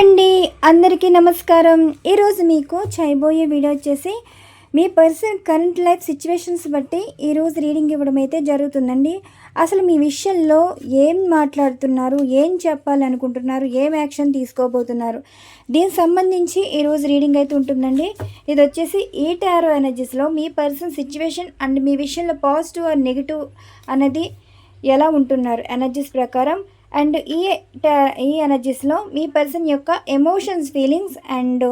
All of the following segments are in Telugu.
అండి. అందరికీ నమస్కారం. ఈరోజు మీకు చేయబోయే వీడియో వచ్చేసి మీ పర్సన్ కరెంట్ లైఫ్ సిచ్యువేషన్స్ బట్టి ఈరోజు రీడింగ్ ఇవ్వడం అయితే జరుగుతుందండి. అసలు మీ విషయంలో ఏం మాట్లాడుతున్నారు? ఏం చెప్పాలనుకుంటున్నారు? ఏం యాక్షన్ తీసుకోబోతున్నారు? దీనికి సంబంధించి ఈరోజు రీడింగ్ అయితే ఉంటుందండి. ఇది వచ్చేసి ఈ టారో ఎనర్జీస్లో మీ పర్సన్ సిచ్యువేషన్ అండ్ మీ విషయంలో పాజిటివ్ ఆర్ నెగిటివ్ అనేది ఎలా ఉంటున్నారు? ఎనర్జీస్ ప్రకారం అండ్ ఈ ఈ ఎనర్జీస్లో మీ పర్సన్ యొక్క emotions feelings and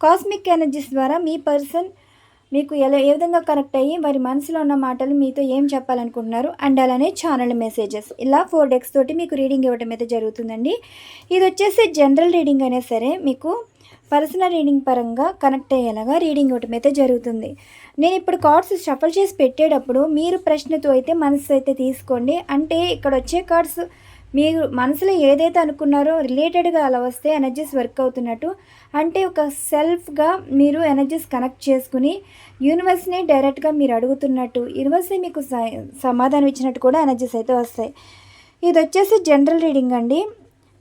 cosmic energies ద్వారా మీ పర్సన్ మీకు ఎలా ఏ విధంగా కనెక్ట్ అయ్యి వారి మనసులో ఉన్న మాటలు మీతో ఏం చెప్పాలనుకుంటున్నారు అండ్ అలానే ఛానల్ మెసేజెస్ ఇలా ఫోర్ డెక్స్ తోటి మీకు రీడింగ్ ఇవ్వడం అయితే జరుగుతుందండి. ఇది వచ్చేసి జనరల్ రీడింగ్ అయినా సరే మీకు పర్సనల్ రీడింగ్ పరంగా కనెక్ట్ అయ్యేలాగా రీడింగ్ ఇవ్వటం అయితే జరుగుతుంది. నేను ఇప్పుడు కార్డ్స్ షఫల్ చేసి పెట్టేటప్పుడు మీరు ప్రశ్నతో అయితే మనసు అయితే తీసుకోండి. అంటే ఇక్కడ వచ్చే కార్డ్స్ మీరు మనసులో ఏదైతే అనుకున్నారో రిలేటెడ్గా అలా వస్తే ఎనర్జీస్ వర్క్ అవుతున్నట్టు. అంటే ఒక సెల్ఫ్గా మీరు ఎనర్జీస్ కనెక్ట్ చేసుకుని యూనివర్స్ని డైరెక్ట్గా మీరు అడుగుతున్నట్టు. యూనివర్స్ని మీకు స- సమాధానం ఇచ్చినట్టు కూడా ఎనర్జీస్ అయితే వస్తాయి. ఇది వచ్చేసి జనరల్ రీడింగ్ అండి.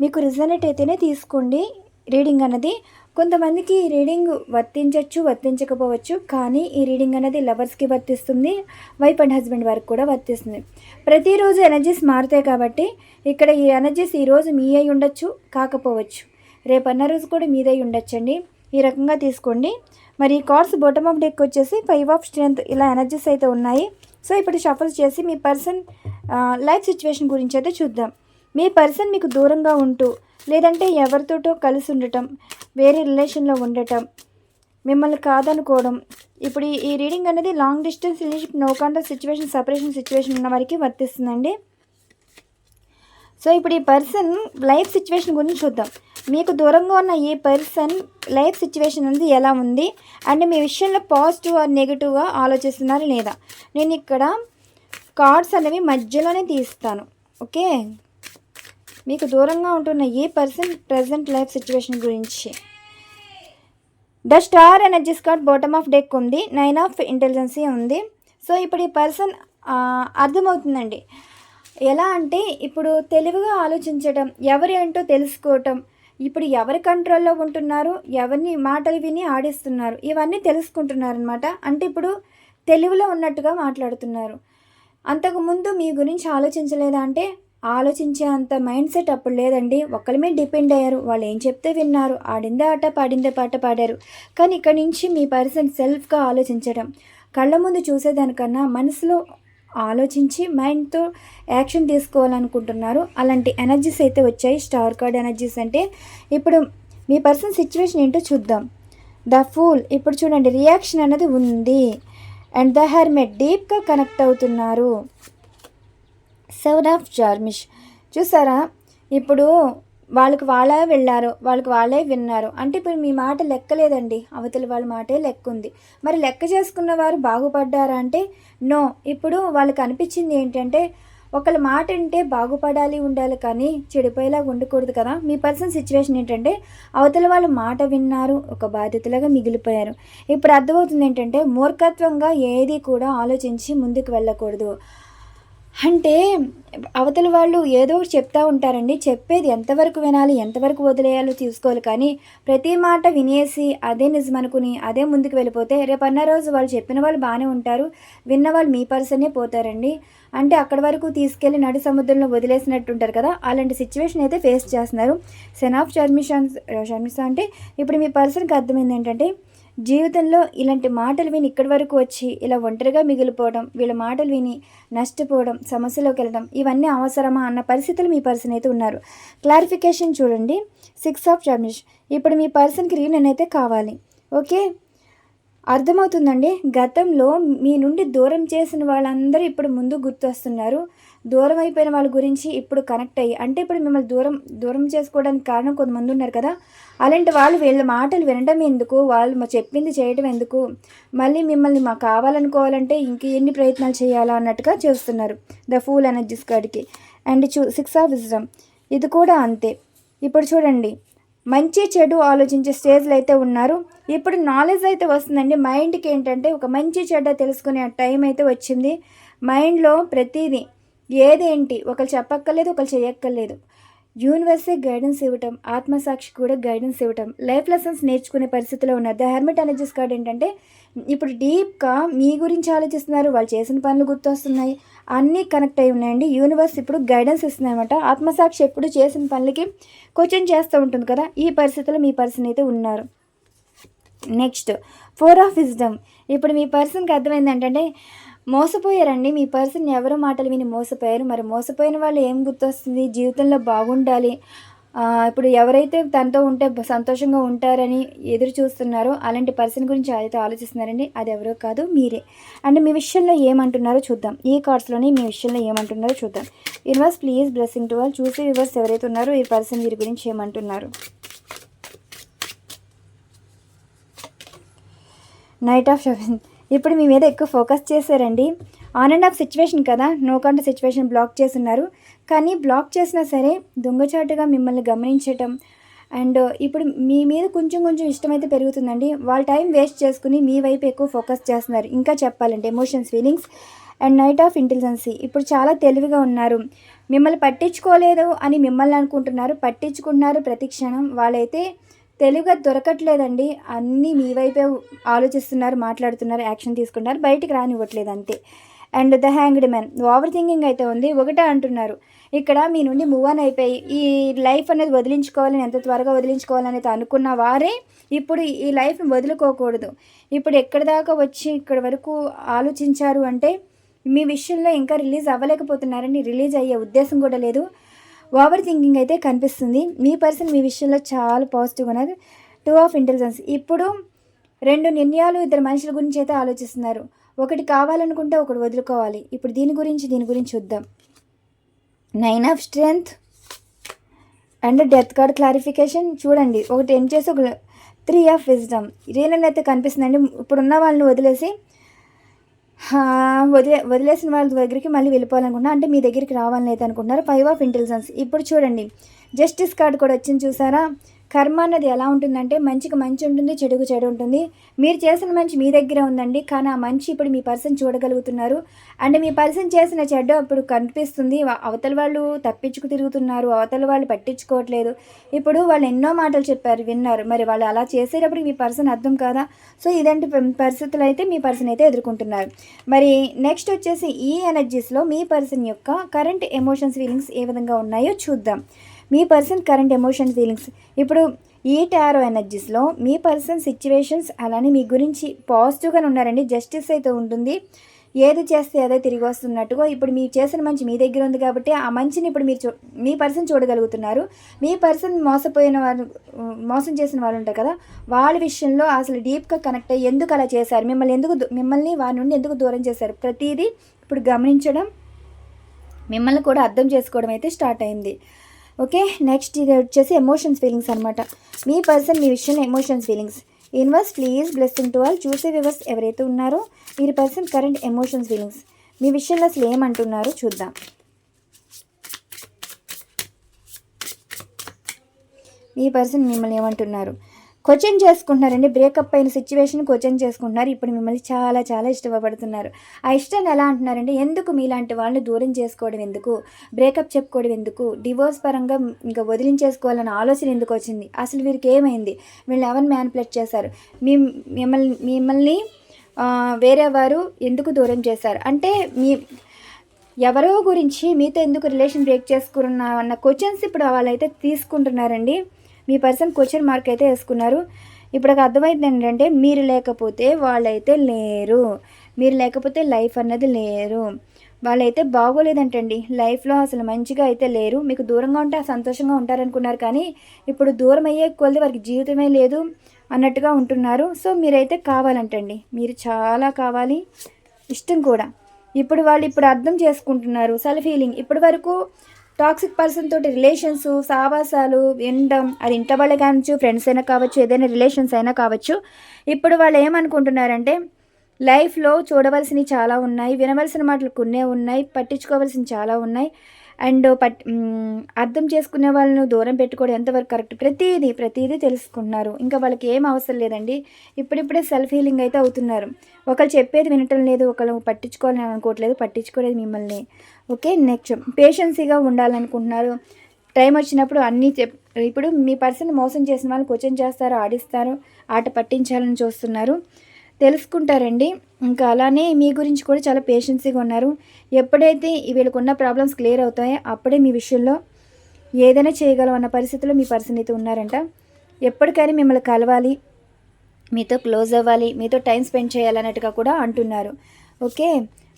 మీకు రిజనేట్ అయితేనే తీసుకోండి. రీడింగ్ అన్నది కొంతమందికి ఈ రీడింగ్ వర్తించవచ్చు వర్తించకపోవచ్చు కానీ ఈ రీడింగ్ అనేది లవర్స్కి వర్తిస్తుంది వైఫ్ అండ్ హస్బెండ్ వరకు కూడా వర్తిస్తుంది. ప్రతిరోజు ఎనర్జీస్ మారుతాయి కాబట్టి ఇక్కడ ఈ ఎనర్జీస్ ఈరోజు మీ అయి ఉండొచ్చు కాకపోవచ్చు. రేపు అన్న రోజు కూడా మీదై ఉండొచ్చండి. ఈ రకంగా తీసుకోండి. మరి ఈ కార్డ్స్ బొటమ్ ఆఫ్ డెక్ వచ్చేసి ఫైవ్ ఆఫ్ స్ట్రెంత్ ఇలా ఎనర్జీస్ అయితే ఉన్నాయి. సో ఇప్పుడు షఫల్ చేసి మీ పర్సన్ లైఫ్ సిచ్యువేషన్ గురించి అయితే చూద్దాం. మీ పర్సన్ మీకు దూరంగా ఉంటూ లేదంటే ఎవరితోటో కలిసి ఉండటం వేరే రిలేషన్లో ఉండటం మిమ్మల్ని కాదనుకోవడం. ఇప్పుడు ఈ- రీడింగ్ అనేది long distance relationship no contact situation separation situation ఉన్న వారికి వర్తిస్తుందండి. సో ఇప్పుడు ఈ పర్సన్ లైఫ్ సిచ్యువేషన్ గురించి చూద్దాం. మీకు దూరంగా ఉన్న ఈ పర్సన్ లైఫ్ సిచ్యువేషన్ అనేది ఎలా ఉంది? అండ్ మీ విషయంలో పాజిటివ్ ఆర్ నెగిటివ్గా ఆలోచిస్తున్నారు లేదా? నేను ఇక్కడ కార్డ్స్ అనేవి మధ్యలోనే తీస్తాను. ఓకే? మీకు దూరంగా ఉంటున్న ఈ పర్సన్ ప్రజెంట్ లైఫ్ సిచ్యువేషన్ గురించి. The star energies card bottom of deck ఉంది నైన్ ఆఫ్ ఇంటెలిజెన్సీ ఉంది. సో ఇప్పుడు ఈ పర్సన్ అర్థమవుతుందండి. ఎలా అంటే ఇప్పుడు తెలివిగా ఆలోచించడం ఎవరి ఏంటో తెలుసుకోవటం ఇప్పుడు ఎవరి కంట్రోల్లో ఉంటున్నారు ఎవరిని మాటలు విని ఆడిస్తున్నారు ఇవన్నీ తెలుసుకుంటున్నారనమాట అంటే ఇప్పుడు తెలివిలో ఉన్నట్టుగా మాట్లాడుతున్నారు. అంతకుముందు మీ గురించి ఆలోచించలేదా అంటే ఆలోచించే అంత మైండ్ సెట్ అప్పుడు లేదండి. ఒకరి మీద డిపెండ్ అయ్యారు. వాళ్ళు ఏం చెప్తే విన్నారు. ఆడిందే ఆట పాడిందే పాట పాడారు. కానీ ఇక్కడి నుంచి మీ పర్సన్ సెల్ఫ్గా ఆలోచించడం కళ్ళ ముందు చూసేదానికన్నా మనసులో ఆలోచించి మైండ్తో యాక్షన్ తీసుకోవాలనుకుంటున్నారు. అలాంటి ఎనర్జీస్ అయితే వచ్చాయి. స్టార్ కార్డ్ ఎనర్జీస్ అంటే ఇప్పుడు మీ పర్సన్ సిచ్యువేషన్ ఏంటో చూద్దాం. The fool. ఇప్పుడు చూడండి. రియాక్షన్ అనేది ఉంది. అండ్ ద హెర్మెట్ డీప్గా కనెక్ట్ అవుతున్నారు. సెవెన్ ఆఫ్ జార్మిష్. చూసారా? ఇప్పుడు వాళ్ళకి వాళ్ళే వెళ్ళారు వాళ్ళకి వాళ్ళే విన్నారు. అంటే ఇప్పుడు మీ మాట లెక్కలేదండి. అవతల వాళ్ళ మాటే లెక్క ఉంది మరి లెక్క చేసుకున్న వారు బాగుపడ్డారా అంటే నో. ఇప్పుడు వాళ్ళకి అనిపించింది ఏంటంటే ఒకళ్ళ మాట అంటే బాగుపడాలి ఉండాలి కానీ చెడిపోయేలాగా ఉండకూడదు కదా. మీ పర్సన్ సిచ్యువేషన్ ఏంటంటే అవతల వాళ్ళు మాట విన్నారు ఒక బాధ్యతలాగా మిగిలిపోయారు. ఇప్పుడు అర్థమవుతుంది ఏంటంటే మూర్ఖత్వంగా ఏది కూడా ఆలోచించి ముందుకు వెళ్ళకూడదు. అంటే అవతల వాళ్ళు ఏదో ఒకటి చెప్తా ఉంటారండి. చెప్పేది ఎంతవరకు వినాలి ఎంతవరకు వదిలేయాలో తీసుకోవాలి కానీ ప్రతి మాట వినేసి అదే నిజం అనుకుని అదే ముందుకు వెళ్ళిపోతే రేపన్న రోజు వాళ్ళు చెప్పిన వాళ్ళు బాగానే ఉంటారు. విన్న వాళ్ళు మీ పర్సనే పోతారండి. అంటే అక్కడి వరకు తీసుకెళ్ళి నడు సముద్రంలో వదిలేసినట్టు ఉంటారు కదా అలాంటి సిచ్యువేషన్ అయితే ఫేస్ చేస్తున్నారు. సెన్ ఆఫ్ షర్మిషాన్ షర్మిషా అంటే ఇప్పుడు మీ పర్సన్కి అర్థమైంది ఏంటంటే జీవితంలో ఇలాంటి మాటలు విని ఇక్కడి వరకు వచ్చి ఇలా ఒంటరిగా మిగిలిపోవడం వీళ్ళ మాటలు విని నష్టపోవడం సమస్యలోకి వెళ్ళడం ఇవన్నీ అవసరమా అన్న పరిస్థితులు మీ పర్సన్ అయితే ఉన్నారు. క్లారిఫికేషన్ చూడండి. సిక్స్ ఆఫ్ చార్మిష్ ఇప్పుడు మీ పర్సన్కి రీనన్ అయితే కావాలి. ఓకే? అర్థమవుతుందండి? గతంలో మీ నుండి దూరం చేసిన వాళ్ళందరూ ఇప్పుడు ముందు గుర్తొస్తున్నారు. దూరం అయిపోయిన వాళ్ళ గురించి ఇప్పుడు కనెక్ట్ అయ్యి అంటే ఇప్పుడు మిమ్మల్ని దూరం దూరం చేసుకోవడానికి కారణం కొంతమంది ఉన్నారు కదా అలాంటి వాళ్ళు వీళ్ళ మాటలు వినడం ఎందుకు వాళ్ళు మా చెప్పింది చేయడం ఎందుకు మళ్ళీ మిమ్మల్ని మాకు కావాలనుకోవాలంటే ఇంక ఎన్ని ప్రయత్నాలు చేయాలా అన్నట్టుగా చేస్తున్నారు ద ఫూల్ ఎనర్జీస్ కాడికి అండ్ చూ సిక్స్ ఆఫ్ విజడం ఇది కూడా అంతే. ఇప్పుడు చూడండి మంచి చెడు ఆలోచించే స్టేజ్లో అయితే ఉన్నారు ఇప్పుడు నాలెడ్జ్ అయితే వస్తుందండి మైండ్కి ఏంటంటే ఒక మంచి చెడ్డ తెలుసుకునే టైం అయితే వచ్చింది మైండ్లో ప్రతిదీ ఏదేంటి? ఒకరు చెప్పక్కర్లేదు ఒకరు చేయక్కర్లేదు యూనివర్సే గైడెన్స్ ఇవ్వటం ఆత్మసాక్షి కూడా గైడెన్స్ ఇవ్వటం. లైఫ్ లెసన్స్ నేర్చుకునే పరిస్థితిలో ఉన్నారు. ద హెర్మెట్ ఎనర్జీస్ కార్డ్ ఏంటంటే ఇప్పుడు డీప్గా మీ గురించి ఆలోచిస్తున్నారు. వాళ్ళు చేసిన పనులు గుర్తొస్తున్నాయి. అన్నీ కనెక్ట్ అయి ఉన్నాయండి. యూనివర్స్ ఇప్పుడు గైడెన్స్ ఇస్తుంది ఆత్మసాక్షి ఎప్పుడు చేసిన పనులకి క్వశ్చన్ చేస్తూ ఉంటుంది కదా. ఈ పరిస్థితిలో మీ పర్సన్ అయితే ఉన్నారు. Next four of wisdom. ఇప్పుడు మీ పర్సన్కి అర్థమైంది ఏంటంటే మోసపోయారండి. మీ పర్సన్ ఎవరో మాటలు విని మోసపోయారు. మరి మోసపోయిన వాళ్ళు ఏం గుర్తొస్తుంది? జీవితంలో బాగుండాలి. ఇప్పుడు ఎవరైతే తనతో ఉంటే సంతోషంగా ఉంటారని ఎదురు చూస్తున్నారో అలాంటి పర్సన్ గురించి అయితే ఆలోచిస్తున్నారండి. అది ఎవరో కాదు మీరే. అండ్ మీ విషయంలో ఏమంటున్నారో చూద్దాం. ఈ కార్డ్స్లోనే మీ విషయంలో ఏమంటున్నారో చూద్దాం. యూనివర్స్ ప్లీజ్ బ్లెస్సింగ్ టు వాళ్ళు చూసి వివర్స్ ఎవరైతే ఉన్నారో ఈ పర్సన్ వీరి గురించి ఏమంటున్నారు? నైట్ ఆఫ్ సెవెన్ ఇప్పుడు మీ మీద ఎక్కువ ఫోకస్ చేశారండి. ఆన్ అండ్ ఆఫ్ సిచ్యువేషన్ కదా నో కంట సిచ్యువేషన్ బ్లాక్ చేస్తున్నారు. కానీ బ్లాక్ చేసినా సరే దొంగచాటుగా మిమ్మల్ని గమనించటం అండ్ ఇప్పుడు మీ మీద కొంచెం కొంచెం ఇష్టమైతే పెరుగుతుందండి. వాళ్ళ టైం వేస్ట్ చేసుకుని మీ వైపు ఎక్కువ ఫోకస్ చేస్తున్నారు. ఇంకా చెప్పాలంటే emotions feelings and knight of intelligence. ఇప్పుడు చాలా తెలివిగా ఉన్నారు. మిమ్మల్ని పట్టించుకోలేదు అని మిమ్మల్ని అనుకుంటున్నారు. పట్టించుకుంటున్నారు ప్రతి క్షణం. వాళ్ళైతే తెలుగు దొరకట్లేదండి. అన్నీ మీ వైపే ఆలోచిస్తున్నారు మాట్లాడుతున్నారు యాక్షన్ తీసుకుంటున్నారు. బయటికి రానివ్వట్లేదు అంతే. And the hanged man. Over thinking అయితే ఉంది. ఒకటే అంటున్నారు. ఇక్కడ మీ నుండి మూవ్ ఆన్ అయిపోయి ఈ లైఫ్ అనేది వదిలించుకోవాలని ఎంత త్వరగా వదిలించుకోవాలని అనుకున్న వారే ఇప్పుడు ఈ లైఫ్ని వదులుకోకూడదు. ఇప్పుడు ఎక్కడి దాకా వచ్చి ఇక్కడ వరకు ఆలోచించారు అంటే మీ విషయంలో ఇంకా రిలీజ్ అవ్వలేకపోతున్నారని రిలీజ్ అయ్యే ఉద్దేశం కూడా లేదు. ఓవర్ థింకింగ్ అయితే కనిపిస్తుంది. మీ పర్సన్ మీ విషయంలో చాలా పాజిటివ్ ఉన్నది టూ ఆఫ్ ఇంటెలిజెన్స్ ఇప్పుడు రెండు నిర్ణయాలు ఇద్దరు మనుషుల గురించి అయితే ఆలోచిస్తున్నారు. ఒకటి కావాలనుకుంటే ఒకటి వదులుకోవాలి. ఇప్పుడు దీని గురించి దీని గురించి చూద్దాం. Nine of strength and death card clarification చూడండి. ఒకటి ఏం చేసి ఒక త్రీ ఆఫ్ విజ్డమ్ రీలన్ అయితే కనిపిస్తుందండి? ఇప్పుడున్న వాళ్ళని వదిలేసి వదిలే వదిలేసిన వాళ్ళ దగ్గరికి మళ్ళీ వెళ్ళిపోవాలనుకుంటున్నా. అంటే మీ దగ్గరికి రావాలని అయితే అనుకుంటున్నారు ఫైవ్ ఆఫ్ ఇంటెలిజెన్స్ ఇప్పుడు చూడండి. జస్టిస్ కార్డ్ కూడా వచ్చింది చూసారా? కర్మ అన్నది ఎలా ఉంటుందంటే మంచికి మంచి ఉంటుంది చెడుకు చెడు ఉంటుంది. మీరు చేసిన మంచి మీ దగ్గర ఉందండి. కానీ ఆ మంచి ఇప్పుడు మీ పర్సన్ చూడగలుగుతున్నారు. అండ్ మీ పర్సన్ చేసిన చెడ్డ ఇప్పుడు కనిపిస్తుంది. అవతల వాళ్ళు తప్పించుకు తిరుగుతున్నారు. అవతల వాళ్ళు పట్టించుకోవట్లేదు. ఇప్పుడు వాళ్ళు ఎన్నో మాటలు చెప్పారు విన్నారు. మరి వాళ్ళు అలా చేసేటప్పుడు మీ పర్సన్ అర్థం కాదా? సో ఇదంటి పరిస్థితులు అయితే మీ పర్సన్ అయితే ఎదుర్కొంటున్నారు. మరి నెక్స్ట్ వచ్చేసి ఈ ఎనర్జీస్లో మీ పర్సన్ యొక్క కరెంట్ ఎమోషన్స్ ఫీలింగ్స్ ఏ విధంగా ఉన్నాయో చూద్దాం. మీ పర్సన్ కరెంట్ ఎమోషన్ ఫీలింగ్స్ ఇప్పుడు ఈ టారో ఎనర్జీస్లో మీ పర్సన్ సిచ్యువేషన్స్ అలానే మీ గురించి పాజిటివ్గానే ఉన్నారండి. జస్టిస్ అయితే ఉంటుంది. ఏది చేస్తే అదే తిరిగి వస్తున్నట్టుగా ఇప్పుడు మీరు చేసిన మంచి మీ దగ్గర ఉంది కాబట్టి ఆ మంచిని ఇప్పుడు మీరు చూ మీ పర్సన్ చూడగలుగుతున్నారు. మీ పర్సన్ మోసపోయిన వారు మోసం చేసిన వాళ్ళు ఉంటారు కదా వాళ్ళ విషయంలో అసలు డీప్గా కనెక్ట్ అయ్యి ఎందుకు అలా చేశారు? మిమ్మల్ని ఎందుకు దూ- మిమ్మల్ని వారి నుండి ఎందుకు దూరం చేశారు? ప్రతిదీ ఇప్పుడు గమనించడం మిమ్మల్ని కూడా అర్థం చేసుకోవడం అయితే స్టార్ట్ అయింది. ఓకే? నెక్స్ట్ ఇది వచ్చేసి ఎమోషన్స్ ఫీలింగ్స్ అనమాట మీ పర్సన్ మీ విషయంలో emotions feelings inverse please blessing to all చూసే వివర్స్ ఎవరైతే ఉన్నారో మీరు పర్సన్ కరెంట్ ఎమోషన్స్ ఫీలింగ్స్ మీ విషయంలో అసలు ఏమంటున్నారో చూద్దాం. మీ పర్సన్ మిమ్మల్ని ఏమంటున్నారు? క్వశ్చన్ చేసుకుంటున్నారండి. బ్రేకప్ అయిన సిచ్యువేషన్ క్వశ్చన్ చేసుకుంటున్నారు. ఇప్పుడు మిమ్మల్ని చాలా చాలా ఇష్టపడుతున్నారు. ఆ ఇష్టాన్ని ఎలా అంటున్నారంటే ఎందుకు మీలాంటి వాళ్ళని దూరం చేసుకోవడం ఎందుకు? బ్రేకప్ చెప్పుకోవడం ఎందుకు? డివోర్స్ పరంగా ఇంకా వదిలించేసుకోవాలన్న ఆలోచన ఎందుకు వచ్చింది? అసలు వీరికి ఏమైంది? వీళ్ళు ఎవరిని మ్యానిపులేట్ చేశారు? మీ మిమ్మల్ని మిమ్మల్ని వేరే వారు ఎందుకు దూరం చేశారు? అంటే మీ ఎవరో గురించి మీతో ఎందుకు రిలేషన్ బ్రేక్ చేసుకున్నా అన్న క్వశ్చన్స్ ఇప్పుడు వాళ్ళైతే తీసుకుంటున్నారండి. మీ పర్సన్ క్వశ్చన్ మార్క్ అయితే వేసుకున్నారు. ఇప్పుడు నాకు అర్థమైంది ఏంటంటే మీరు లేకపోతే వాళ్ళైతే లేరు. మీరు లేకపోతే లైఫ్ అన్నది లేరు. వాళ్ళైతే బాగోలేదంటండి. లైఫ్లో అసలు మంచిగా అయితే లేరు. మీకు దూరంగా ఉంటే సంతోషంగా ఉంటారనుకున్నారు కానీ ఇప్పుడు దూరం అయ్యే కొద్ది వారికి జీవితమే లేదు అన్నట్టుగా ఉంటున్నారు. సో మీరైతే కావాలంటండి. మీరు చాలా కావాలి. ఇష్టం కూడా. ఇప్పుడు వాళ్ళు ఇప్పుడు అర్థం చేసుకుంటున్నారు. Self healing. ఇప్పటి వరకు టాక్సిక్ పర్సన్ తోటి రిలేషన్స్ సావాసాలు వినడం అది ఇంట వాళ్ళే కావచ్చు ఫ్రెండ్స్ అయినా కావచ్చు ఏదైనా రిలేషన్స్ అయినా కావచ్చు. ఇప్పుడు వాళ్ళు ఏమనుకుంటున్నారంటే లైఫ్లో చూడవలసినవి చాలా ఉన్నాయి వినవలసిన మాటలు కొన్నే ఉన్నాయి పట్టించుకోవాల్సినవి చాలా ఉన్నాయి. అండ్ పట్ అర్థం చేసుకునే వాళ్ళను దూరం పెట్టుకోవడం ఎంతవరకు కరెక్ట్ ప్రతిదీ ప్రతిదీ తెలుసుకుంటున్నారు. ఇంకా వాళ్ళకి ఏం అవసరం లేదండి. ఇప్పుడిప్పుడే సెల్ఫ్ హీలింగ్ అయితే అవుతున్నారు. ఒకళ్ళు చెప్పేది వినటం లేదు ఒకళ్ళు పట్టించుకోవాలని అనుకోవట్లేదు పట్టించుకోలేదు మిమ్మల్ని. ఓకే నెక్స్ట్ పేషెన్సీగా ఉండాలనుకుంటున్నారు. టైం వచ్చినప్పుడు అన్నీ చెప్ ఇప్పుడు మీ పర్సన్ మోసం చేసిన వాళ్ళు క్వశ్చన్ చేస్తారు ఆడిస్తారు ఆట పట్టించాలని చూస్తున్నారు. తెలుసుకుంటారండి. ఇంకా అలానే మీ గురించి కూడా చాలా పేషెన్సీగా ఉన్నారు. ఎప్పుడైతే వీళ్ళకున్న ప్రాబ్లమ్స్ క్లియర్ అవుతాయో అప్పుడే మీ విషయంలో ఏదైనా చేయగలం అన్న పరిస్థితిలో మీ పర్సన్ అయితే ఉన్నారంట. ఎప్పటికైనా మిమ్మల్ని కలవాలి మీతో క్లోజ్ అవ్వాలి మీతో టైం స్పెండ్ చేయాలన్నట్టుగా కూడా అంటున్నారు. ఓకే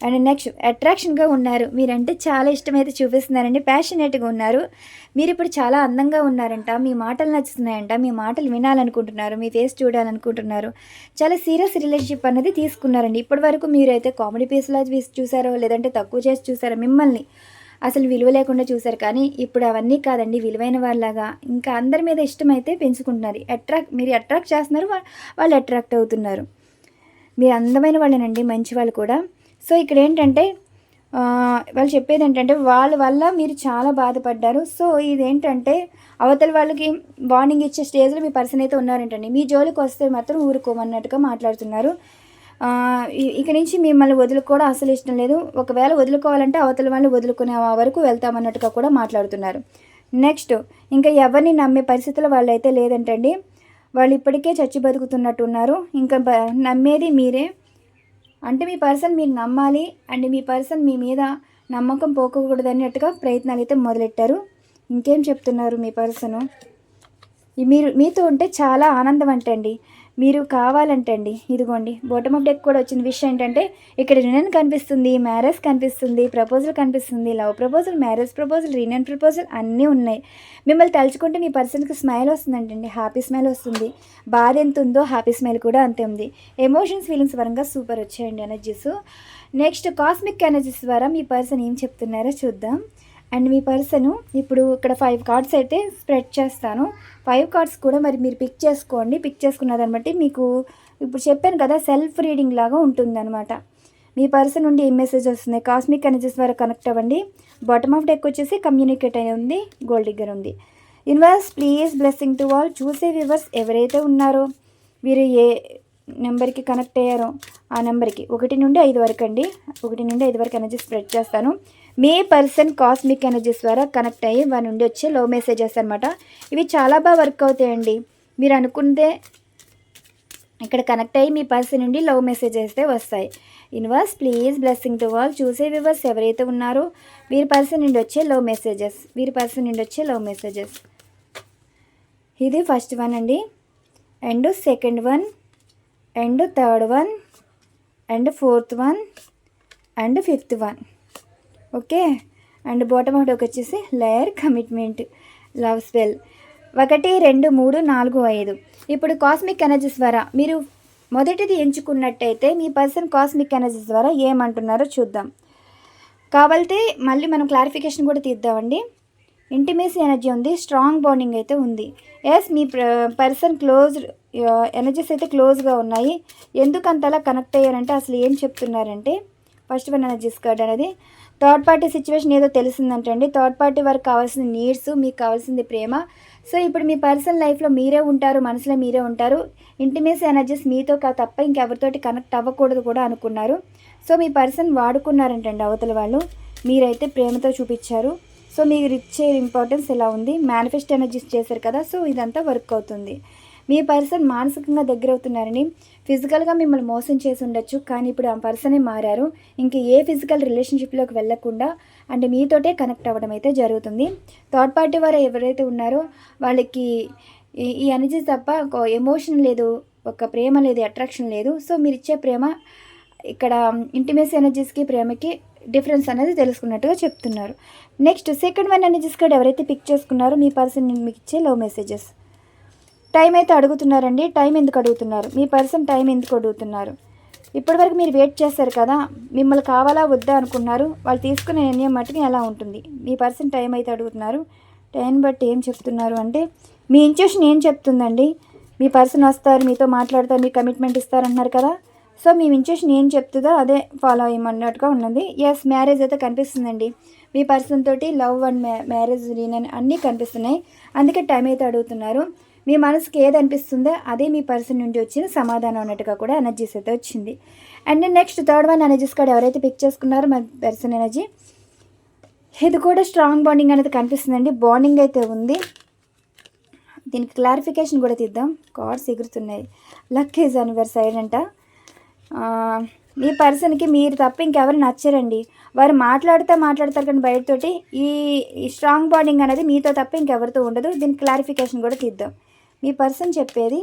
అండ్ నెక్స్ట్ అట్రాక్షన్గా ఉన్నారు. మీరంటే చాలా ఇష్టమైతే చూపిస్తున్నారండి. ప్యాషనేట్గా ఉన్నారు. మీరు ఇప్పుడు చాలా అందంగా ఉన్నారంట. మీ మాటలు నచ్చుతున్నాయంట. మీ మాటలు వినాలనుకుంటున్నారు. మీ ఫేస్ చూడాలనుకుంటున్నారు. చాలా సీరియస్ రిలేషన్షిప్ అనేది తీసుకున్నారండి. ఇప్పటి వరకు మీరైతే కామెడీ పీస్లా చూసారో లేదంటే తక్కువ చేసి చూసారో మిమ్మల్ని అసలు విలువ లేకుండా చూసారు. కానీ ఇప్పుడు అవన్నీ కాదండి. విలువైన వాళ్ళలాగా ఇంకా అందరి మీద ఇష్టమైతే పెంచుకుంటున్నారు. అట్రాక్ట్ మీరు అట్రాక్ట్ చేస్తున్నారు వాళ్ళు అట్రాక్ట్ అవుతున్నారు. మీరు అందమైన వాళ్ళేనండి. మంచి వాళ్ళు కూడా. సో ఇక్కడ ఏంటంటే వాళ్ళు చెప్పేది ఏంటంటే వాళ్ళ వల్ల మీరు చాలా బాధపడ్డారు. సో ఇదేంటంటే అవతల వాళ్ళకి వార్నింగ్ ఇచ్చే స్టేజ్లో మీ పర్సన్ అయితే ఉన్నారంటండి. మీ జోలికి వస్తే మాత్రం ఊరుకోమన్నట్టుగా మాట్లాడుతున్నారు. ఇక నుంచి మిమ్మల్ని వదులుకోవడం అసలు ఇష్టం లేదు. ఒకవేళ వదులుకోవాలంటే అవతల వాళ్ళు వదులుకునే వరకు వెళ్తామన్నట్టుగా కూడా మాట్లాడుతున్నారు. నెక్స్ట్ ఇంకా ఎవరిని నమ్మే పరిస్థితులు వాళ్ళు అయితే లేదంటండి. వాళ్ళు ఇప్పటికే చచ్చి బతుకుతున్నట్టు ఉన్నారు ఇంకా నమ్మేది మీరే. అంటే మీ పర్సన్ మీరు నమ్మాలి అండ్ మీ పర్సన్ మీ మీద నమ్మకం పోకూడదన్నట్టుగా ప్రయత్నాలు అయితే మొదలెట్టారు. ఇంకేం చెప్తున్నారు మీ పర్సను? మీరు మీతో ఉంటే చాలా ఆనందం అంటండి. మీరు కావాలంటండి. ఇదిగోండి బాటమ్ ఆఫ్ డెక్ కూడా వచ్చిన విషయం ఏంటంటే ఇక్కడ రినన్ కనిపిస్తుంది మ్యారేజ్ కనిపిస్తుంది ప్రపోజల్ కనిపిస్తుంది love proposal marriage proposal reunion proposal అన్నీ ఉన్నాయి. మిమ్మల్ని తలుచుకుంటే మీ పర్సన్కి స్మైల్ వస్తుందంటండి. హ్యాపీ స్మైల్ వస్తుంది. బాధ ఎంత ఉందో హ్యాపీ స్మైల్ కూడా అంతే ఉంది. ఎమోషన్స్ ఫీలింగ్స్ పరంగా సూపర్ వచ్చాయండి ఎనర్జీస్ నెక్స్ట్ కాస్మిక్ ఎనర్జీస్ ద్వారా మీ పర్సన్ ఏం చెప్తున్నారో చూద్దాం. అండ్ మీ పర్సన్ ఇప్పుడు ఇక్కడ ఫైవ్ కార్డ్స్ అయితే స్ప్రెడ్ చేస్తాను. ఫైవ్ కార్డ్స్ కూడా మరి మీరు పిక్ చేసుకోండి. పిక్ చేసుకున్న దాన్ని బట్టి మీకు ఇప్పుడు చెప్పాను కదా సెల్ఫ్ రీడింగ్ లాగా ఉంటుందన్నమాట. మీ పర్సన్ నుండి ఏ మెసేజ్ వస్తుంది? కాస్మిక్ ఎనర్జీస్ ద్వారా కనెక్ట్ అవ్వండి. బాటమ్ ఆఫ్ డెక్ వచ్చేసి కమ్యూనికేట్ అయి ఉంది. గోల్డ్ దగ్గర ఉంది. Universe please blessing to all. చూసే వ్యూవర్స్ ఎవరైతే ఉన్నారో మీరు ఏ నెంబర్కి కనెక్ట్ అయ్యారో ఆ నెంబర్కి. ఒకటి నుండి ఐదు వరకు అండి. ఒకటి నుండి ఐదు వరకు ఎనర్జీ స్ప్రెడ్ చేస్తాను. మీ పర్సన్ కాస్మిక్ ఎనర్జీస్ ద్వారా కనెక్ట్ అయ్యి వారి నుండి వచ్చే లో మెసేజెస్ అనమాట ఇవి చాలా బాగా వర్క్ అవుతాయండి. మీరు అనుకుంటే ఇక్కడ కనెక్ట్ అయ్యి మీ పర్సన్ నుండి లవ్ మెసేజెస్ అయితే వస్తాయి. Universe please blessing to all చూసే వివర్స్ ఎవరైతే ఉన్నారో వీరి పర్సన్ నుండి వచ్చే లవ్ మెసేజెస్ వీరి పర్సన్ నుండి వచ్చే లవ్ మెసేజెస్. ఇది ఫస్ట్ వన్ అండి. And second one and third one and fourth one and fifth one. Okay? And bottom of వచ్చేసి లేయర్ కమిట్మెంట్ లవ్ స్పెల్. ఒకటి రెండు మూడు నాలుగు ఐదు. ఇప్పుడు కాస్మిక్ ఎనర్జీస్ ద్వారా మీరు మొదటిది ఎంచుకున్నట్టయితే మీ పర్సన్ కాస్మిక్ ఎనర్జీస్ ద్వారా ఏమంటున్నారో చూద్దాం. కావాలితే మళ్ళీ మనం క్లారిఫికేషన్ కూడా తీద్దామండి. ఇంటిమేసీ ఎనర్జీ ఉంది స్ట్రాంగ్ బాండింగ్ అయితే ఉంది. ఎస్ మీ పర్సన్ క్లోజ్ ఎనర్జీస్ అయితే క్లోజ్గా ఉన్నాయి. ఎందుకు అంతలా కనెక్ట్ అయ్యారంటే అసలు ఏం చెప్తున్నారంటే ఫస్ట్ వన్ ఎనర్జీస్ కార్డ్ అనేది థర్డ్ పార్టీ సిచ్యువేషన్ ఏదో తెలిసిందంటండి థర్డ్ పార్టీ వారికి కావాల్సిన నీడ్స్ మీకు కావాల్సింది ప్రేమ. సో ఇప్పుడు మీ పర్సనల్ లైఫ్లో మీరే ఉంటారు మనసులో మీరే ఉంటారు. ఇంటిమేస్ ఎనర్జీస్ మీతో తప్ప ఇంకెవరితోటి కనెక్ట్ అవ్వకూడదు కూడా అనుకున్నారు. సో మీ పర్సన్ వాడుకున్నారంటండి అవతల వాళ్ళు. మీరైతే ప్రేమతో చూపించారు. సో మీరు ఇచ్చే ఇంపార్టెన్స్ ఎలా ఉంది. మేనిఫెస్ట్ ఎనర్జీస్ చేశారు కదా. సో ఇదంతా వర్క్ అవుతుంది. మీ పర్సన్ మానసికంగా దగ్గర అవుతున్నారని ఫిజికల్గా మిమ్మల్ని మోసం చేసి ఉండొచ్చు కానీ ఇప్పుడు ఆ పర్సనే మారారు. ఇంక ఏ ఫిజికల్ రిలేషన్షిప్లోకి వెళ్ళకుండా అంటే మీతోటే కనెక్ట్ అవ్వడం అయితే జరుగుతుంది. థర్డ్ పార్టీ వారు ఎవరైతే ఉన్నారో వాళ్ళకి ఈ ఎనర్జీ తప్ప ఒక ఎమోషన్ లేదు ఒక ప్రేమ లేదు అట్రాక్షన్ లేదు. సో మీరు ఇచ్చే ప్రేమ ఇక్కడ ఇంటిమేసీ ఎనర్జీస్కి ప్రేమకి డిఫరెన్స్ అనేది తెలుసుకున్నట్టుగా చెప్తున్నారు. నెక్స్ట్ సెకండ్ వన్ ఎనర్జీస్ కూడా ఎవరైతే పిక్ చేసుకున్నారో మీ పర్సన్ మీకు ఇచ్చే లవ్ మెసేజెస్ టైం అయితే అడుగుతున్నారండి. టైం ఎందుకు అడుగుతున్నారు? మీ పర్సన్ టైం ఎందుకు అడుగుతున్నారు? ఇప్పటివరకు మీరు వెయిట్ చేస్తారు కదా? మిమ్మల్ని కావాలా వద్దా అనుకున్నారు. వాళ్ళు తీసుకునే నిర్ణయం మట్టుకు ఎలా ఉంటుంది? మీ పర్సన్ టైం అయితే అడుగుతున్నారు. టైం బట్టి ఏం చెప్తున్నారు అంటే మీ ఇంట్యూషన్ ఏం చెప్తుందండి? మీ పర్సన్ వస్తారు మీతో మాట్లాడతారు మీ కమిట్మెంట్ ఇస్తారంటున్నారు కదా? సో మీ ఇంట్యూషన్ ఏం చెప్తుందో అదే ఫాలో అయ్యమన్నట్టుగా ఉన్నది. ఎస్ మ్యారేజ్ అయితే కనిపిస్తుందండి. మీ పర్సన్ తోటి లవ్ అండ్ మ్యారేజ్ రీనన్ అన్నీ కనిపిస్తున్నాయి. అందుకే టైం అయితే అడుగుతున్నారు. మీ మనసుకి ఏది అనిపిస్తుందో అదే మీ పర్సన్ నుండి వచ్చిన సమాధానం అన్నట్టుగా కూడా ఎనర్జీస్ అయితే వచ్చింది. And next third one energies కూడా ఎవరైతే పిక్ చేసుకున్నారో మా పర్సన్ ఎనర్జీ ఇది కూడా స్ట్రాంగ్ బాండింగ్ అనేది కనిపిస్తుందండి. బాండింగ్ అయితే ఉంది. దీనికి క్లారిఫికేషన్ కూడా తీద్దాం. కార్డ్స్ ఎగురుతున్నాయి. లక్ ఈజ్ అని యువర్ సైడ్ అంట. మీ పర్సన్కి మీరు తప్ప ఇంకెవరు నచ్చరండి. వారు మాట్లాడితే మాట్లాడతారు కానీ బయటతోటి ఈ స్ట్రాంగ్ బాండింగ్ అనేది మీతో తప్ప ఇంకెవరితో ఉండదు. దీనికి క్లారిఫికేషన్ కూడా తీద్దాం. మీ పర్సన్ చెప్పేది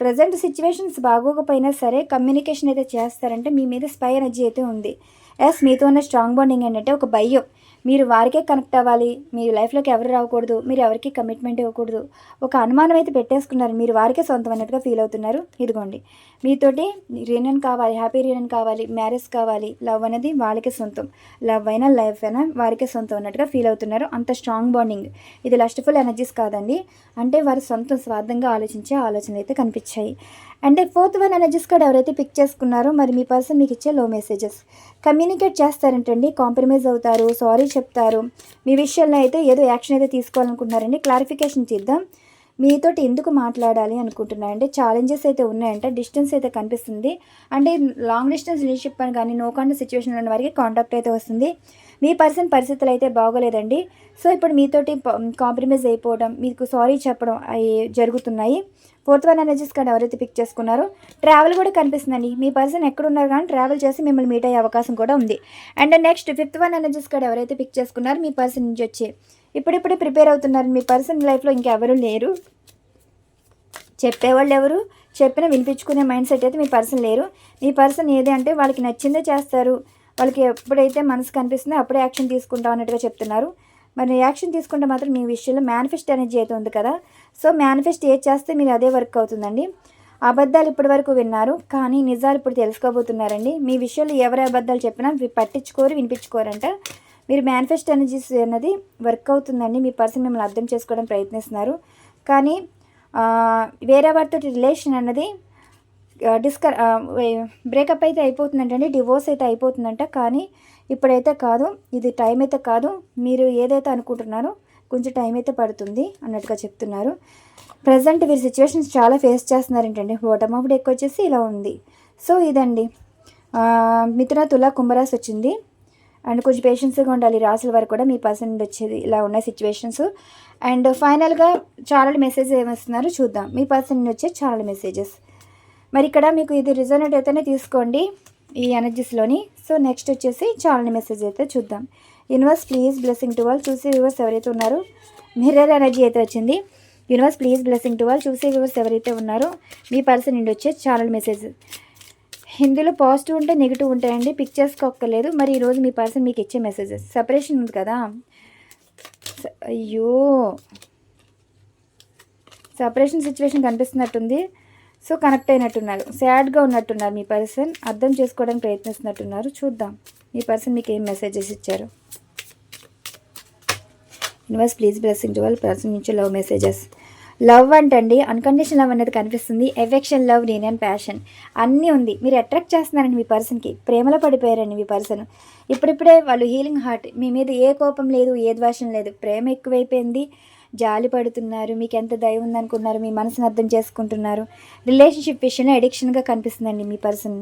ప్రజెంట్ సిచ్యువేషన్స్ బాగోకపోయినా సరే కమ్యూనికేషన్ అయితే చేస్తారంటే మీ మీద స్పై ఎనర్జీ అయితే ఉంది. ఎస్ మీతో ఉన్న స్ట్రాంగ్ బాండింగ్ ఏంటంటే ఒక భయం. మీరు వారికే కనెక్ట్ అవ్వాలి. మీ లైఫ్లోకి ఎవరు రావకూడదు మీరు ఎవరికి కమిట్మెంట్ ఇవ్వకూడదు. ఒక అనుమానం అయితే పెట్టేసుకున్నారు. మీరు వారికే సొంతం అన్నట్టుగా ఫీల్ అవుతున్నారు. ఇదిగోండి. మీతోటి రీనన్ కావాలి హ్యాపీ రీనన్ కావాలి మ్యారేజ్ కావాలి. లవ్ అనేది వాళ్ళకే సొంతం. లవ్ అయినా లైఫ్ అయినా వారికే సొంతం అన్నట్టుగా ఫీల్ అవుతున్నారు. అంత స్ట్రాంగ్ బాండింగ్ ఇది లస్ట్ఫుల్ ఎనర్జీస్ కాదండి. అంటే వారి సొంతం స్వార్థంగా ఆలోచించే ఆలోచనలు అయితే కనిపించాయి. అంటే ఫోర్త్ వన్ ఎనర్జీస్ కూడా ఎవరైతే పిక్ చేసుకున్నారో మరి మీ పర్సన్ మీకు ఇచ్చే లో మెసేజెస్ కమ్యూనికేట్ చేస్తారంటండి కాంప్రమైజ్ అవుతారు సారీ చెప్తారు. మీ విషయంలో అయితే ఏదో యాక్షన్ అయితే తీసుకోవాలనుకుంటున్నారండి. క్లారిఫికేషన్ చేద్దాం. మీతోటి ఎందుకు మాట్లాడాలి అనుకుంటున్నారంటే ఛాలెంజెస్ అయితే ఉన్నాయంట డిస్టెన్స్ అయితే కనిపిస్తుంది. అంటే లాంగ్ డిస్టెన్స్ రిలేషన్షిప్ అని కానీ నో కాంటాక్ట్ సిచ్యువేషన్లో ఉన్న వారికి కాంటాక్ట్ అయితే వస్తుంది. మీ పర్సన్ పరిస్థితులు అయితే బాగోలేదండి. సో ఇప్పుడు మీతోటి కాంప్రమైజ్ అయిపోవడం మీకు సారీ చెప్పడం అవి జరుగుతున్నాయి. ఫోర్త్ వన్ ఎనర్జీస్ కార్డ్ ఎవరైతే పిక్ చేసుకున్నారో ట్రావెల్ కూడా కనిపిస్తుందండి. మీ పర్సన్ ఎక్కడున్నారు కానీ ట్రావెల్ చేసి మిమ్మల్ని మీట్ అయ్యే అవకాశం కూడా ఉంది. And next fifth one energies card ఎవరైతే పిక్ చేసుకున్నారో మీ పర్సన్ నుంచి వచ్చి ఇప్పుడిప్పుడే ప్రిపేర్ అవుతున్నారు మీ పర్సన్ లైఫ్లో ఇంకెవరూ లేరు. చెప్పేవాళ్ళు ఎవరు? చెప్పిన వినిపించుకునే మైండ్ సెట్ అయితే మీ పర్సన్ లేరు. మీ పర్సన్ ఏది అంటే వాళ్ళకి నచ్చిందే చేస్తారు. వాళ్ళకి ఎప్పుడైతే మనసు కనిపిస్తుందో అప్పుడే యాక్షన్ తీసుకుంటాం అన్నట్టుగా చెప్తున్నారు. మరి యాక్షన్ తీసుకుంటే మాత్రం మీ విషయంలో మేనిఫెస్ట్ ఎనర్జీ అయితే ఉంది కదా. సో మేనిఫెస్ట్ ఏది చేస్తే మీరు అదే వర్క్ అవుతుందండి. అబద్ధాలు ఇప్పటి వరకు విన్నారు. కానీ నిజాలు ఇప్పుడు తెలుసుకోబోతున్నారండి. మీ విషయంలో ఎవరి అబద్ధాలు చెప్పినా పట్టించుకోరు వినిపించుకోరంట. మీరు మేనిఫెస్ట్ ఎనర్జీస్ అన్నది వర్క్ అవుతుందండి. మీ పర్సన్ మిమ్మల్ని అర్థం చేసుకోవడానికి ప్రయత్నిస్తున్నారు. కానీ వేరే వారితో రిలేషన్ అన్నది డిస్కర్ బ్రేకప్ అయితే అయిపోతుందంటండి డివోర్స్ అయితే అయిపోతుందంట కానీ ఇప్పుడైతే కాదు ఇది టైం అయితే కాదు మీరు ఏదైతే అనుకుంటున్నారో కొంచెం టైం అయితే పడుతుంది అన్నట్టుగా చెప్తున్నారు. ప్రజెంట్ వీరి సిచ్యువేషన్స్ చాలా ఫేస్ చేస్తున్నారేంటండి బాటమ్ ఆఫ్ డెక్ వచ్చేసి ఇలా ఉంది. సో ఇదండి. మిథున తుల కుంభరాశి వచ్చింది. అండ్ కొంచెం పేషెన్స్గా ఉండాలి ఈ రాసుల వరకు కూడా మీ పర్సన్ వచ్చేది ఇలా ఉన్న సిచ్యువేషన్స్ అండ్ ఫైనల్గా చాలా మెసేజ్ ఏమిస్తున్నారు చూద్దాం. మీ పర్సన్ వచ్చే చాలా మెసేజెస్. మరి ఇక్కడ మీకు ఇది రిజనెట్ అయితేనే తీసుకోండి ఈ ఎనర్జీస్లోని సో నెక్స్ట్ వచ్చేసి చాలా మెసేజ్ అయితే చూద్దాం. యూనివర్స్ ప్లీజ్ బ్లెస్సింగ్ టు వాళ్ళు చూసి వ్యూవర్స్ ఎవరైతే ఉన్నారో మిర్రర్ ఎనర్జీ అయితే వచ్చింది. యూనివర్స్ ప్లీజ్ బ్లెస్సింగ్ టు వాళ్ళు చూసి వ్యూవర్స్ ఎవరైతే ఉన్నారో మీ పర్సన్ నుండి వచ్చే ఛానల్ మెసేజ్ హిందీలో పాజిటివ్ ఉంటే నెగిటివ్ ఉంటాయండి. పిక్ చేసుకోక్కర్లేదు మరి ఈరోజు మీ పర్సన్ మీకు ఇచ్చే మెసేజెస్ సపరేషన్ ఉంది కదా. అయ్యో. సపరేషన్ సిచ్యువేషన్ కనిపిస్తున్నట్టుంది. సో కనెక్ట్ అయినట్టున్నారు. సాడ్గా ఉన్నట్టున్నారు మీ పర్సన్. అర్థం చేసుకోవడానికి ప్రయత్నిస్తున్నట్టున్నారు. చూద్దాం. మీ పర్సన్ మీకు ఏం మెసేజెస్ ఇచ్చారు? యూనివర్స్ ప్లీజ్ బ్లెస్సింగ్ టు వాళ్ళ పర్సన్ నుంచి లవ్ మెసేజెస్. లవ్ అంటండి. అన్కండిషన్ లవ్ అనేది కనిపిస్తుంది. ఎఫెక్షన్ లవ్ నేను అండ్ ప్యాషన్. అన్నీ ఉంది. మీరు అట్రాక్ట్ చేస్తున్నారండి మీ పర్సన్కి. ప్రేమలో పడిపోయారండి మీ పర్సన్. ఇప్పుడిప్పుడే వాళ్ళు హీలింగ్ హార్ట్. మీ మీద ఏ కోపం లేదు ఏ ద్వేషం లేదు. ప్రేమ ఎక్కువైపోయింది. జాలి పడుతున్నారు మీకు ఎంత దయ ఉందనుకున్నారు మీ మనసును అర్థం చేసుకుంటున్నారు. రిలేషన్షిప్ విషయంలో ఎడిక్షన్గా కనిపిస్తుందండి మీ పర్సన్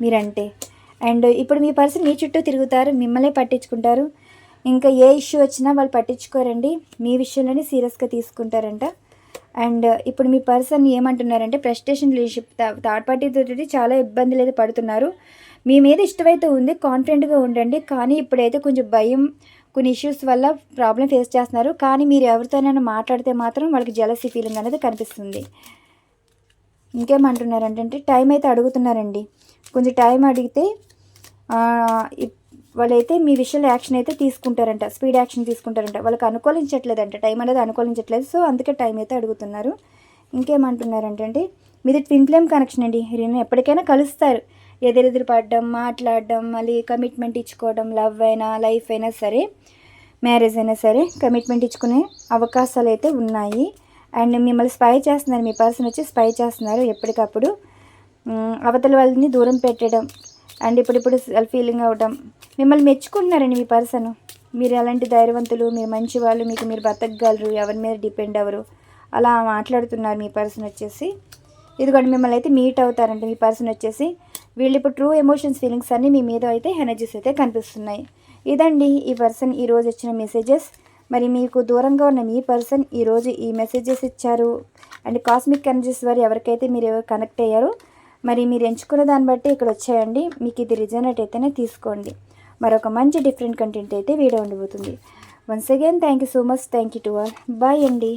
మీరంటే. అండ్ ఇప్పుడు మీ పర్సన్ మీ చుట్టూ తిరుగుతారు మిమ్మల్ని పట్టించుకుంటారు. ఇంకా ఏ ఇష్యూ వచ్చినా వాళ్ళు పట్టించుకోరండి మీ విషయంలోనే సీరియస్గా తీసుకుంటారంట. అండ్ ఇప్పుడు మీ పర్సన్ ఏమంటున్నారంటే ప్రెస్టేషన్ రిలేషన్షిప్ థర్డ్ పార్టీ తోటి చాలా ఇబ్బందులు అయితే పడుతున్నారు. మీ మీద ఇష్టమైతే ఉంది కాన్ఫిడెంట్గా ఉండండి కానీ ఇప్పుడైతే కొంచెం భయం కొన్ని ఇష్యూస్ వల్ల ప్రాబ్లం ఫేస్ చేస్తున్నారు. కానీ మీరు ఎవరితోనైనా మాట్లాడితే మాత్రం వాళ్ళకి జలసీ ఫీలింగ్ అనేది కనిపిస్తుంది. ఇంకేమంటున్నారంటే టైం అయితే అడుగుతున్నారండి. కొంచెం టైం అడిగితే ఇప్- వాళ్ళైతే మీ విషయంలో యాక్షన్ అయితే తీసుకుంటారంట. స్పీడ్ యాక్షన్ తీసుకుంటారంట. వాళ్ళకి అనుకూలించట్లేదంట. టైం అనేది అనుకూలించట్లేదు. సో అందుకే టైం అయితే అడుగుతున్నారు. ఇంకేమంటున్నారంటే మీది ట్విన్ ఫ్లేమ్ కనెక్షన్ అండి. నేను ఎప్పటికైనా కలుస్తారు. ఎదురెదురు పడడం మాట్లాడడం మళ్ళీ కమిట్మెంట్ ఇచ్చుకోవడం లవ్ అయినా లైఫ్ అయినా సరే మ్యారేజ్ అయినా సరే కమిట్మెంట్ ఇచ్చుకునే అవకాశాలు అయితే ఉన్నాయి. అండ్ మిమ్మల్ని స్పై చేస్తున్నారు మీ పర్సన్ వచ్చి స్పై చేస్తున్నారు ఎప్పటికప్పుడు. అవతల వాళ్ళని దూరం పెట్టడం అండ్ ఇప్పుడిప్పుడు సెల్ఫ్ ఫీలింగ్ అవ్వడం మిమ్మల్ని మెచ్చుకుంటున్నారండి మీ పర్సన్ మీరు ఎలాంటి ధైర్యవంతులు మీరు మంచి వాళ్ళు మీకు మీరు బతకగలరు ఎవరి మీద డిపెండ్ అవ్వరు. అలా మాట్లాడుతున్నారు మీ పర్సన్ వచ్చేసి. ఇదిగోండి మిమ్మల్ని అయితే మీట్ అవుతారంట మీ పర్సన్ వచ్చేసి. వీళ్ళు ఇప్పుడు ట్రూ ఎమోషన్స్ ఫీలింగ్స్ అన్నీ మీ మీద అయితే ఎనర్జీస్ అయితే కనిపిస్తున్నాయి. ఇదండి ఈ పర్సన్ ఈరోజు వచ్చిన మెసేజెస్ మరి మీకు దూరంగా ఉన్న మీ పర్సన్ ఈరోజు ఈ మెసేజెస్ ఇచ్చారు. అండ్ కాస్మిక్ ఎనర్జీస్ వారు ఎవరికైతే మీరు కనెక్ట్ అయ్యారో మరి మీరు ఎంచుకున్న దాన్ని బట్టి ఇక్కడ వచ్చేయండి. మీకు ఇది రిజనరేట్ అయితేనే తీసుకోండి. మరొక మంచి డిఫరెంట్ కంటెంట్ అయితే వీడియో ఉండిపోతుంది. Once again thank you so much thank you to all bye అండి.